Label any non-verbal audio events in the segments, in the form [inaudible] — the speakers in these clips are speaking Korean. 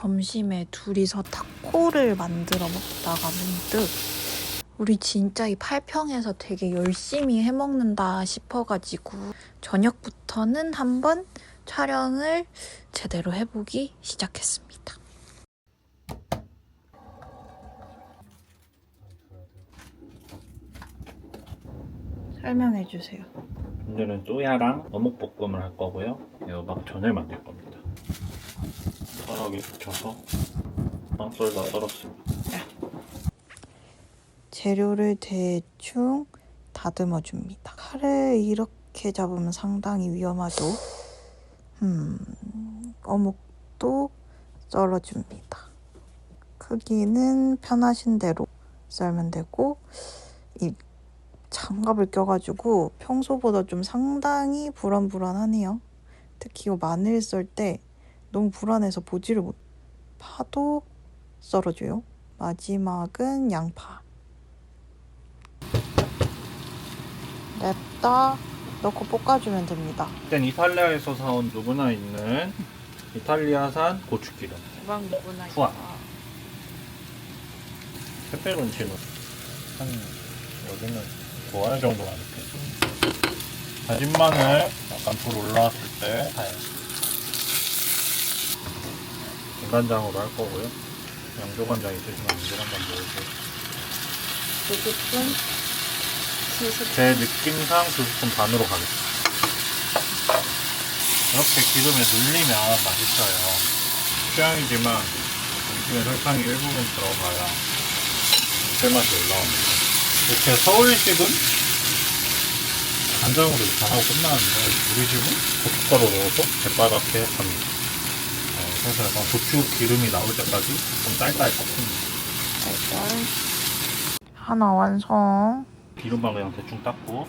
점심에 둘이서 타코를 만들어 먹다가 문득 우리 진짜 이 팔평에서 되게 열심히 해먹는다 싶어가지고 저녁부터는 한번 촬영을 제대로 해보기 시작했습니다. 설명해 주세요. 오늘은 쪼야랑 어묵볶음을 할 거고요. 애호박전을 만들 겁니다. 숟가락에 붙여서 빵 썰다 썰었습니다. 재료를 대충 다듬어 줍니다. 칼을 이렇게 잡으면 상당히 위험하죠. 음, 어묵도 썰어줍니다. 크기는 편하신 대로 썰면 되고 이 장갑을 껴가지고 평소보다 좀 상당히 불안불안하네요. 특히 이 마늘 썰 때 너무 불안해서 보지를 못. 파도 썰어줘요. 마지막은 양파. 냅다 넣고 볶아주면 됩니다. 일단 이탈리아에서 사온 누구나 있는 이탈리아산 고추기름, 이방 누구나 후아. 페페론치노 한 여기는 좋아할 정도가 이렇게 다진 마늘 약간 불 올라왔을 때 사요. 김간장으로 할 거고요. 양조간장 있으시면 양조간장 넣으세요. 두 스푼, 세 스푼. 제 느낌상 두 스푼 반으로 가겠습니다. 이렇게 기름에 눌리면 맛있어요. 취향이지만 음식에 설탕이 일부분 들어가야 꿀맛이 올라옵니다. 이렇게 서울식은 간장으로 이렇게 하고 끝나는데 우리 집은 고춧가루 넣어서 재빠르게 합니다. 어, 그래서 약간 고추 기름이 나올 때까지 좀 딸딸 섞습니다. 하나 완성. 기름만 그냥 대충 닦고.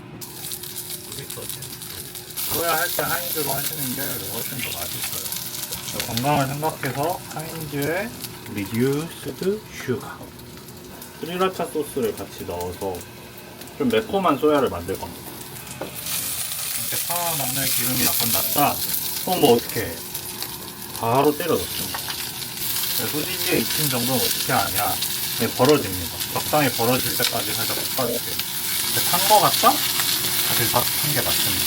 소야 할 때 하인즈로 하시는 게 훨씬 더 맛있어요. 건강을 생각해서 하인즈에 리듀스드 슈가. 스리라차 소스를 같이 넣어서 좀 매콤한 소야를 만들 겁니다. 이렇게 파 마늘 기름이 약간 났다? 그럼 뭐 어떻게 해 바로 때려 넣습니다 소시지에 익힌 정도는 어떻게 하냐 네, 벌어집니다 적당히 벌어질 때까지 살짝 볶아주세요 탄거 같다? 다시 한게 맞습니다.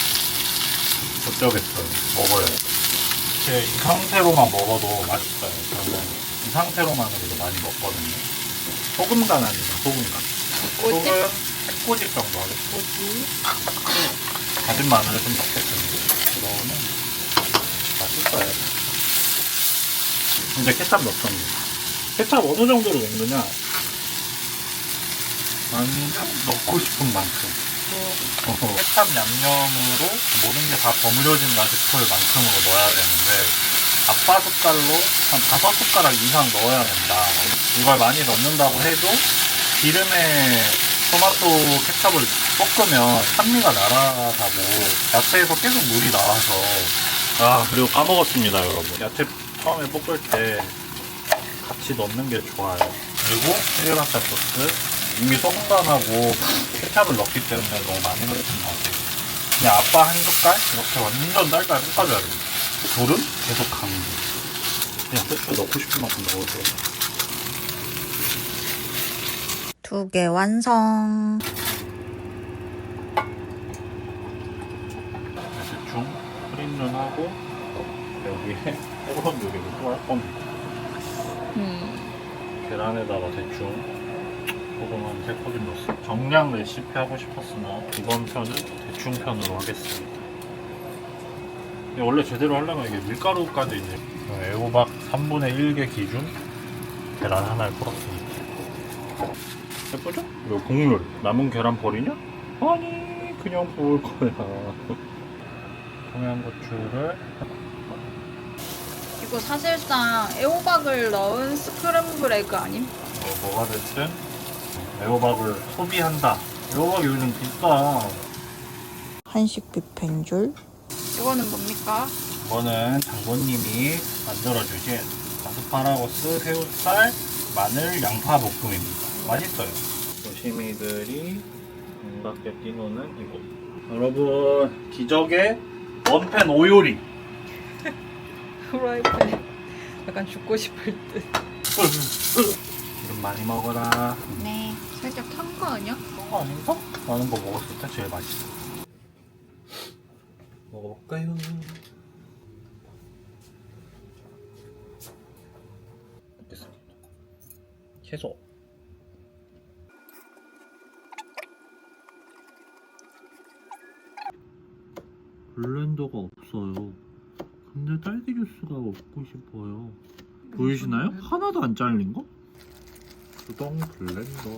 어쩌겠어요. 먹어요. 이렇게 이 상태로만 먹어도 맛있어요. 저는 이 상태로만으로도 많이 먹거든요. 소금 간 아니면 소금 간. 소금 한 꼬집 정도 하겠고 뭐지? 다진 마늘을 좀 넣겠습니다. 그러면 맛있어요. 이제 케찹 넣습니다. 케찹 어느 정도로 넣느냐? 완전 넣고 싶은 만큼. 어, 케찹 양념으로 모든 게 다 버무려진다 싶을 만큼으로 넣어야 되는데 아빠 숟갈로 한 다섯 숟가락 이상 넣어야 된다. 이걸 많이 넣는다고 해도 기름에 토마토 케찹을 볶으면 산미가 날아가고 야채에서 계속 물이 나와서 아 그리고 까먹었습니다 여러분 야채 처음에 볶을 때 같이 넣는 게 좋아요. 그리고 스리라차 소스. 이미 소금간하고 케찹을 넣기 때문에 너무 많이 넣지 마세요. 그냥 아빠 한 숟갈? 이렇게 완전 딸딸 볶아줘야 됩니다 불은 계속 강조 그냥 후추 넣고 싶은 만큼 넣어줘요 두 개 완성. 대충 프린눈 하고 요리를 또할 겁니다 음. 계란에다가 대충 소금 한 3포기 넣었어요 정량 레시피 하고 싶었으나 이번 편은 대충 편으로 하겠습니다. 근데 원래 제대로 하려면 이게 밀가루까지 이제 애호박 3분의 1개 기준 계란 하나를 풀었습니다. 예쁘죠? 그리고 국물. 남은 계란 버리냐? 아니 그냥 부을 거야. [laughs] 청양고추를 이거 사실상 애호박을 넣은 스크램블 에그 아님? 뭐, 뭐가 됐든 애호박을 소비한다. 애호박이 요즘 비싸. 한식 뷔페인 이거는 뭡니까? 이거는 장모님이 만들어주신 아스파라거스, 새우살, 마늘, 양파 볶음입니다. 맛있어요. 조심이들이 반갑게 뛰노는 이거. 여러분 기적의 원팬 오요리. 프라이팬 약간 죽고 싶을 듯. 기름 많이 먹어라. 네. 살짝 탄 거 아니야? 그런 거 아닌가? 나는 거 먹었을 때 제일 맛있어. 먹어볼까요? 먹겠습니다. 채소. 블렌더가 없어요. 근데 딸기 주스가 먹고 싶어요. 보이시나요? 하나도 안 잘린 거? 수동 블렌더.